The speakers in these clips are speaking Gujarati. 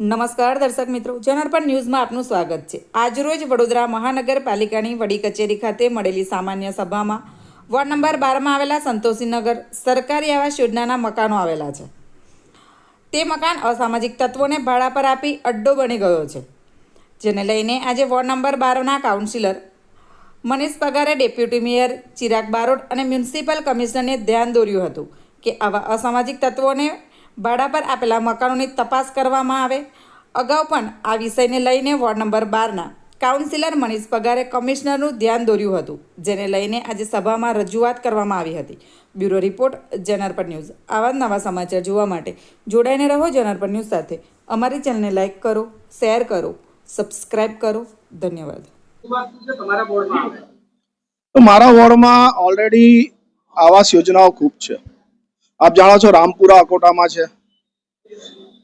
નમસ્કાર દર્શક મિત્રો જનાર્પણ ન્યૂઝમાં આપનું સ્વાગત છે. આજરોજ વડોદરા મહાનગરપાલિકાની વડી કચેરી ખાતે મળેલી સામાન્ય સભામાં વોર્ડ નંબર બારમાં આવેલા સંતોષીનગર સરકારી આવાસ યોજનાના મકાનો આવેલા છે. તે મકાન અસામાજિક તત્વોને ભાડા પર આપી અડ્ડો બની ગયો છે. જેને લઈને આજે વોર્ડ નંબર બારના councillor Manish Pagare deputy mayor Chirag Barot અને મ્યુનિસિપલ કમિશનરને ધ્યાન દોર્યું હતું કે આવા અસામાજિક તત્વોને ભાડા પર આપેલા મકાનોની તપાસ કરવામાં આવે. અગાઉ પણ આ વિષયને લઈને વોર્ડ નંબર બારના કાઉન્સિલર મનીષ પગારે કમિશનરનું ધ્યાન દોર્યું હતું, જેને લઈને આજે સભામાં રજૂઆત કરવામાં આવી હતી. Bureau report Janarpan news. આવા નવા સમાચાર જોવા માટે જોડાઈને રહો જનાર્પણ ન્યૂઝ સાથે. અમારી ચેનલને લાઇક કરો, શેર કરો, સબસ્ક્રાઇબ કરો. ધન્યવાદ. મારા વોર્ડમાં ઓલરેડી આવાસ યોજનાઓ ખૂબ છે. આપ જાણો છો રામપુરા અકોટામાં છે.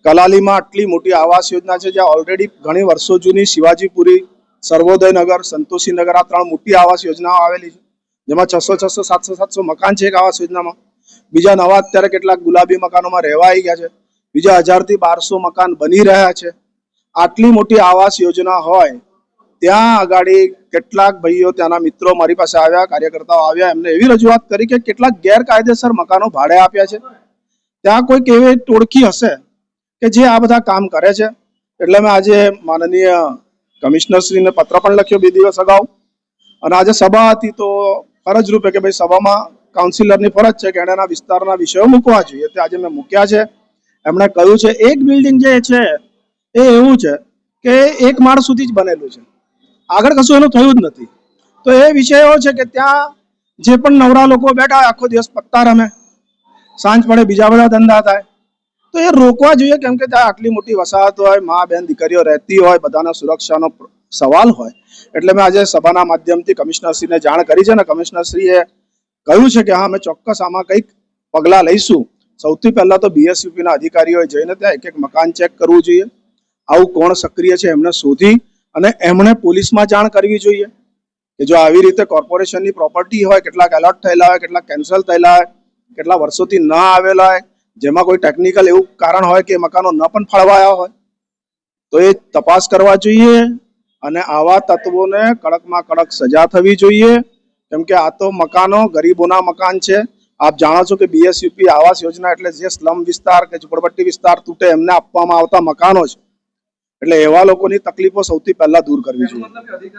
કલાલીમાં આટલી મોટી આવાસ યોજના છે, જ્યાં ઓલરેડી ઘણી વર્ષો જૂની શિવાજીપુરી, સર્વોદયનગર, સંતોષીનગર આ ત્રણ મોટી આવાસ યોજનાઓ આવેલી છે. જેમાં છસો છસો સાતસો સાતસો મકાન છે એક આવાસ યોજનામાં. બીજા નવા અત્યારે કેટલાક ગુલાબી મકાનોમાં રહેવા આવી ગયા છે. બીજા હજારથી બારસો મકાન બની રહ્યા છે. આટલી મોટી આવાસ યોજના હોય, ત્યાં આગળ કેટલાક ભાઈઓ ત્યાંના મિત્રો મારી પાસે આવ્યા, કાર્યકર્તાઓ આવ્યા, એમને એવી રજૂઆત કરી કે કેટલાક ગેરકાયદેસર મકાનો ભાડે આપ્યા છે. ત્યાં કોઈક એવી ટોળકી હશે કે જે આ બધા કામ કરે છે? એટલે મેં આજે માનનીય કમિશનરશ્રીને પત્ર પણ લખ્યો બે દિવસ અગાઉ. અને આજે સભા હતી તો ફરજ રૂપે કે ભાઈ સભામાં કાઉન્સિલરની ફરજ છે કે એના વિસ્તારના વિષયો મૂકવા જોઈએ. તે આજે મેં મૂક્યા છે. એમણે કહ્યું છે, એક બિલ્ડિંગ જે છે એ એવું છે કે એક માળ સુધી જ બનેલું છે. આગળ કશું એનું થયું જ નથી. તો એ વિષય એવો છે કે ત્યાં જે પણ નવરા લોકો બેઠા હોય, આખો દિવસ પત્તા રમે. સાંજ પડે બીજા બધા ધંધા થાય. તો એ રોકવા જોઈએ કેમ કે ત્યાં આટલી મોટી વસાહત હોય, મા, બેન, દીકરીઓ રહેતી હોય, બધાના સુરક્ષાનો સવાલ હોય. એટલે મેં આજે સભાના માધ્યમથી કમિશનરશ્રીને જાણ કરી છે ને કમિશનરશ્રીએ કહ્યું છે કે હા, અમે ચોક્કસ આમાં કંઈક પગલાં લઈશું. સૌથી પહેલા તો બીએસયુપીના અધિકારીઓએ જઈને ત્યાં એક એક મકાન ચેક કરવું જોઈએ. આવું કોણ સક્રિય છે એમને શોધી અને એમણે પોલીસમાં જાણ કરવી જોઈએ કે જો આવી રીતે કોર્પોરેશનની પ્રોપર્ટી હોય, કેટલાક એલર્ટ થયેલા હોય, કેટલાક કેન્સલ થયેલા હોય, કેટલા વર્ષોથી ન આવેલા હોય, જેમાં કોઈ ટેકનિકલ એવું કારણ હોય કે મકાનો ન પણ ફળવાયા હોય, તો એ તપાસ કરવા જોઈએ અને આવા તત્વોને કડકમાં કડક સજા થવી જોઈએ. કેમ કે આ તો મકાનો ગરીબોના મકાન છે. આપ જાણો છો કે બીએસયુપી આવાસ યોજના એટલે જે સ્લમ વિસ્તાર કે ઝુંપડપટ્ટી વિસ્તાર તૂટે, એમને આપવામાં આવતા મકાનો છે એટલે એવા લોકોની તકલીફો સૌથી પહેલા દૂર કરવી જોઈએ.